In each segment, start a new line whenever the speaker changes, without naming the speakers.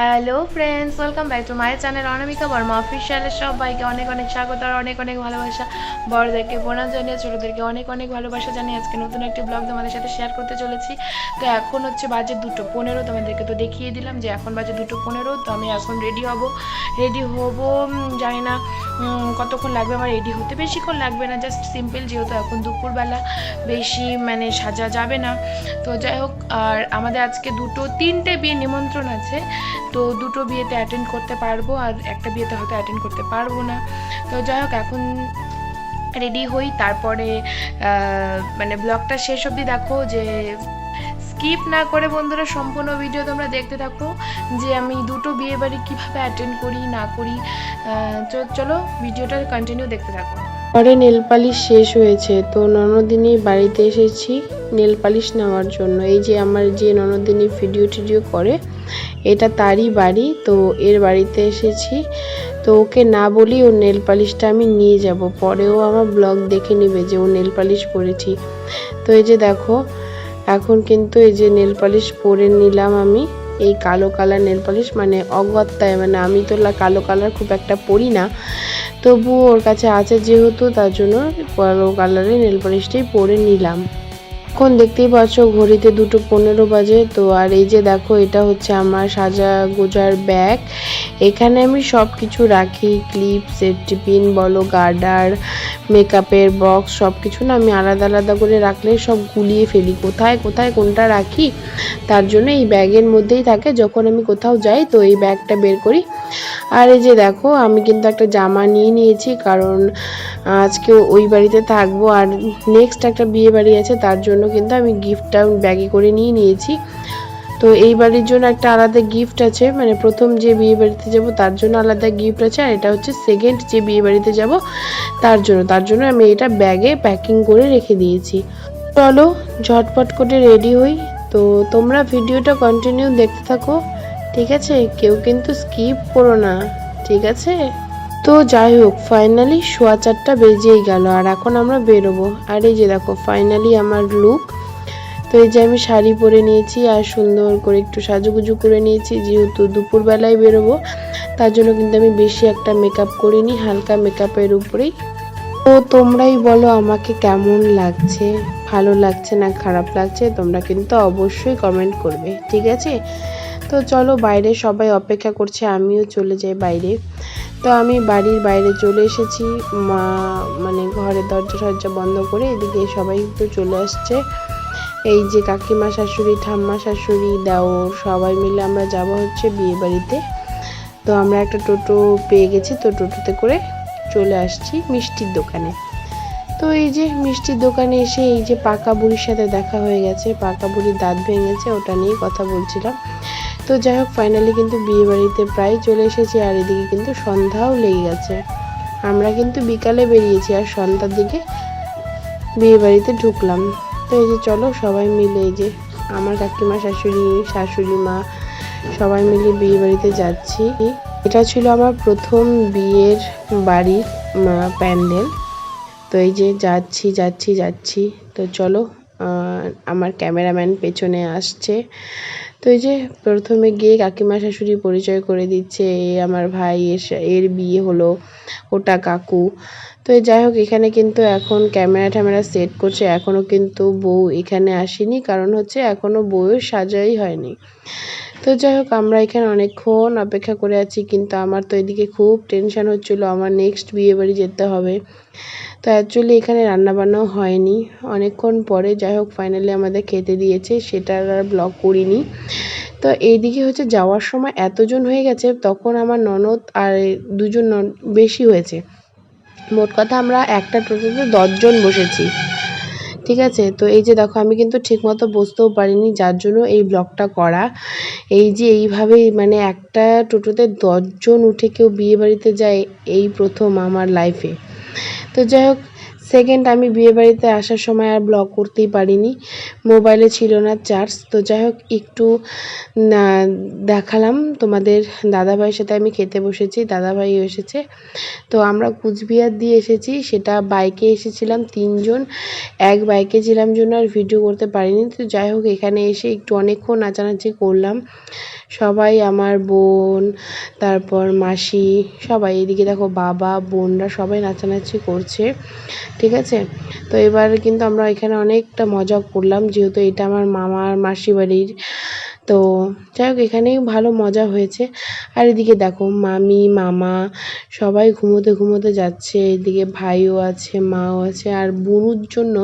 Hello friends welcome back to my channel Anamika Barma অফিসিয়ালের সবাইকে অনেক অনেক স্বাগত আর অনেক অনেক ভালোবাসা। বড়দেরকে প্রণাম জানিয়ে ছোটোদেরকে অনেক অনেক ভালোবাসা জানিয়ে আজকে নতুন একটি ব্লগ তোমাদের সাথে শেয়ার করতে চলেছি। তো এখন হচ্ছে বাজে দুটো পনেরো, তোমাদেরকে তো দেখিয়ে দিলাম যে এখন বাজে দুটো পনেরো, তো আমি এখন রেডি হব। রেডি হব জানি না কতক্ষণ লাগবে আমার রেডি হতে। বেশিক্ষণ লাগবে না জাস্ট সিম্পল যেহেতু এখন দুপুরবেলা, বেশি মানে সাজা যাবে না। তো যাই হোক, আর আমাদের আজকে দুটো, তিনটে বিয়ে নিমন্ত্রণ আছে। তো দুটো বিয়েতে অ্যাটেন্ড করতে পারব আর একটা বিয়েতে হয়তো অ্যাটেন্ড করতে পারব না। তো যাই হোক, এখন রেডি হই। তারপরে মানে ব্লগটা শেষ অবধি দেখো যে স্কিপ না করে বন্ধুরা সম্পূর্ণ ভিডিও তোমরা দেখতে থাকো যে আমি দুটো বিয়ে বাড়ি কীভাবে অ্যাটেন্ড করি, না করি। চলো ভিডিওটা কন্টিনিউ দেখতে থাকো।
পরে নেল পালিশ শেষ হয়েছে, তো ননদিনী বাড়িতে এসেছি নেল পালিশ নেওয়ার জন্য। এই যে আমার যে ননদিনী ভিডিও টিডিও করে এটা তারই বাড়ি, তো এর বাড়িতে এসেছি। তো ওকে না বলি ওর নেল পালিশটা আমি নিয়ে যাব, পরেও আমার ব্লগ দেখে নেবে যে ও নেল পালিশ পরেছি। তো এই যে দেখো, এখন কিন্তু এই যে নেল পালিশ পরে নিলাম আমি, এই কালো কালার নেল পালিশ মানে অগত্যায় মানে আমি তো কালো কালার খুব একটা পরি না। তবুও ওর কাছে আছে যেহেতু, তার জন্য কালো কালারের নেল পালিশটাই পরে নিলাম। এখন দেখতেই পাচ্ছ ঘড়িতে দুটো পনেরো বাজে। তো আর এই যে দেখো, এটা হচ্ছে আমার সাজা গোজার ব্যাগ। এখানে আমি সব কিছু রাখি ক্লিপ সেফটি পিন বলো গার্ডার মেকআপের বক্স সব কিছু না আমি আলাদা আলাদা করে রাখলে সব গুলিয়ে ফেলি। কোথায় কোথায় কোনটা রাখি? তার জন্য এই ব্যাগের মধ্যেই থাকে, যখন আমি কোথাও যাই তো এই ব্যাগটা বের করি। আর এই যে দেখো, আমি কিন্তু একটা জামা নিয়ে নিয়েছি, কারণ আজকে ওই বাড়িতে থাকব। আর নেক্সট একটা বিয়ে বাড়ি আছে, তার জন্য কিন্তু আমি গিফটটা ব্যাগে করে নিয়ে নিয়েছি। তো এই বাড়ির জন্য একটা আলাদা গিফট আছে মানে প্রথম যে বিয়ে বাড়িতে যাব তার জন্য আলাদা গিফট আছে, আর এটা হচ্ছে সেকেন্ড যে বিয়ে বাড়িতে যাব তার জন্য। তার জন্য আমি এটা ব্যাগে প্যাকিং করে রেখে দিয়েছি। চলো, ঝটপট করে রেডি হই। তো তোমরা ভিডিওটা কন্টিনিউ দেখতে থাকো, ঠিক আছে? কেউ কিন্তু স্কিপ করো না, ঠিক আছে? তো যাই হোক ফাইনালি সোয়া চারটা বেজেই গেল আর এখন আমরা বেরোবো। আর এই যে দেখো ফাইনালি আমার লুক তো এই যে আমি শাড়ি পরে নিয়েছি আর সুন্দর করে একটু সাজুগুজু করে নিয়েছি, যেহেতু দুপুরবেলায় বেরোবো, তার জন্য কিন্তু আমি বেশি একটা মেকআপ করিনি, হালকা মেকআপের উপরেই। তো তোমরাই বলো আমাকে কেমন লাগছে, ভালো লাগছে না খারাপ লাগছে, তোমরা কিন্তু অবশ্যই কমেন্ট করবে, ঠিক আছে? তো চলো বাইরে সবাই অপেক্ষা করছে, আমিও চলে যাই বাইরে। তো আমি বাড়ির বাইরে চলে এসেছি। মা মানে ঘরের দরজা টরজা বন্ধ করে এদিকে সবাই তো চলে আসছে। এই যে কাকিমা শাশুড়ি, ঠাম্মা শাশুড়ি, দেওর সবাই মিলে আমরা যাব হচ্ছে বিয়ে বাড়িতে। তো আমরা একটা টোটো পেয়ে গেছি, তো টোটোতে করে চলে আসছি মিষ্টির দোকানে। তো এই যে মিষ্টির দোকানে এসে এই যে পাকা বুড়ির সাথে দেখা হয়ে গেছে, পাকা বুড়ির দাঁত ভেঙেছে, ওটা নিয়েই কথা বলছিলাম। তো যাই হোক ফাইনালি কিন্তু বিয়ে বাড়িতে প্রায় চলে এসেছি আর এদিকে কিন্তু সন্ধ্যাও লেগে গেছে। আমরা কিন্তু বিকালে বেরিয়েছি আর সন্ধ্যার দিকে বিয়ে বাড়িতে ঢুকলাম। তো এই যে চলো সবাই মিলে এই যে আমার কাকিমা, শাশুড়ি শাশুড়ি মা, সবাই মিলে বিয়ে বাড়িতে যাচ্ছি। এটা ছিল আমার প্রথম বিয়ের বাড়ির প্যান্ডেল। তো এই যে যাচ্ছি যাচ্ছি যাচ্ছি। তো চলো আমার ক্যামেরাম্যান পেছনে আসছে। তো এই যে প্রথমে গিয়ে কাকিমা শাশুড়ি পরিচয় করে দিচ্ছে, এ আমার ভাই এর বিয়ে হলো, ওটা কাকু। তো যাই হোক, এখানে কিন্তু এখন ক্যামেরা ট্যামেরা সেট করছে এখনও কিন্তু বউ এখানে আসেনি, কারণ হচ্ছে এখনও বউয়ের সাজাই হয়নি। তো যাই হোক, আমরা এখানে অনেকক্ষণ অপেক্ষা করে আছি, কিন্তু আমার তো এদিকে খুব টেনশন হচ্ছিল, আমার নেক্সট বিয়ে বাড়ি যেতে হবে। তো অ্যাকচুয়ালি এখানে রান্নাবান্নাও হয়নি। অনেকক্ষণ পরে যাই হোক ফাইনালি আমাদের খেতে দিয়েছে সেটার আর ব্লগ করিনি। তো এইদিকে হচ্ছে যাওয়ার সময় এতজন হয়ে গেছে, তখন আমার ননদ আর দুজন বেশি হয়েছে। মোট কথা আমরা একটা টোটোতে দশজন বসেছি। ঠিক আছে? তো এই যে দেখো, আমি কিন্তু ঠিকমতো বসতেও পারিনি, যার জন্য এই ব্লগটা করা। এই যে এইভাবেই মানে একটা টোটোতে দশজন উঠে কেউ বিয়ে বাড়িতে যায়, এই প্রথম আমার লাইফে তো যাই হোক সেকেন্ড আমি বিয়েবাড়িতে আসার সময় আর ব্লগ করতেই পারিনি। মোবাইলে ছিল না চার্জ তো যাই হোক, একটু দেখালাম তোমাদের দাদাভাইয়ের সাথে আমি খেতে বসেছি। দাদাভাই এসেছে। তো আমরা কুচবিহার দিয়ে এসেছি। সেটা বাইকে এসেছিলাম তিনজন। এক বাইকে ছিলাম জন্য আর ভিডিও করতে পারিনি। তো যাই হোক, এখানে এসে একটু অনেকক্ষণ নাচানাচি করলাম। সবাই আমার বোন, তারপর মাসি, সবাই। এদিকে দেখো বাবা, বোনরা সবাই নাচানাচি করছে। ঠিক আছে? তো এবার কিন্তু আমরা এখানে অনেকটা মজা করলাম, যেহেতু এটা আমার মামার মাসি বাড়ির তো যাই হোক এখানেই ভালো মজা হয়েছে। আর এদিকে দেখো, মামি, মামা সবাই ঘুমোতে ঘুমোতে যাচ্ছে। এদিকে ভাইও আছে, মাও আছে। আর বুনুর জন্য,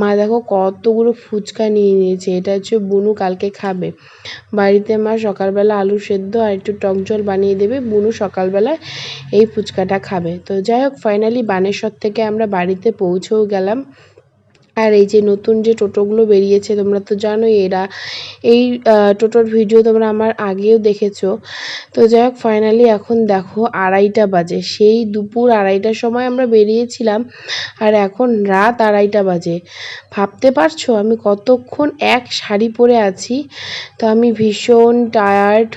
মা দেখো কতগুলো ফুচকা নিয়ে নিয়েছে। এটা হচ্ছে বুনু কালকে খাবে। বাড়িতে মা সকালবেলা আলু সেদ্ধ আর একটু টক জল বানিয়ে দেবে। বুনু সকালবেলায় এই ফুচকাটা খাবে। তো যাই হোক ফাইনালি বানেশ্বর থেকে আমরা বাড়িতে পৌঁছেও গেলাম। আর এই যে নতুন যে টোটোগুলো বেরিয়েছে, তোমরা তো জানোই এরা। এই টোটোর ভিডিও তোমরা আমার আগেও দেখেছ। তো যাই হোক ফাইনালি এখন দেখো আড়াইটা বাজে। সেই দুপুর আড়াইটার সময় আমরা বেরিয়েছিলাম আর এখন রাত আড়াইটা বাজে। ভাবতে পারছ, আমি কতক্ষণ এক শাড়ি পরে আছি? তো আমি ভীষণ টায়ার্ড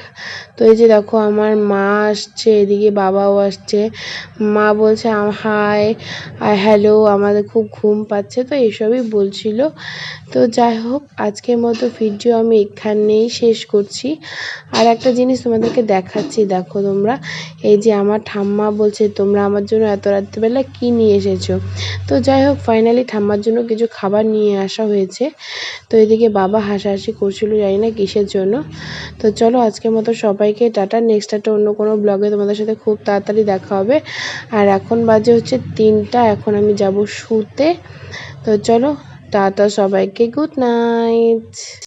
তো এই যে দেখো আমার মা আসছে, এদিকে বাবাও আসছে। মা বলছে হাই হ্যালো আমাদের খুব ঘুম পাচ্ছে। তো এসবই বলছিল। তো যাই হোক, আজকের মতো ভিডিও আমি এখানেই শেষ করছি। আর একটা জিনিস তোমাদেরকে দেখাচ্ছি, দেখো তোমরা। এই যে আমার ঠাম্মা বলছে, তোমরা আমার জন্য এত রাত্রিবেলা কি নিয়ে এসেছ? তো যাই হোক ফাইনালি ঠাম্মার জন্য কিছু খাবার নিয়ে আসা হয়েছে। তো এদিকে বাবা হাসাহাসি করছিল, জানি না কিসের জন্য। তো চলো, আজকের মতো সবাইকে টাটা। নেক্সট একটা অন্য কোনো ব্লগে তোমাদের সাথে খুব তাড়াতাড়ি দেখা হবে। আর এখন বাজে হচ্ছে তিনটা, এখন আমি যাব শুতে। তো চলো টাটা সবাইকে গুড নাইট।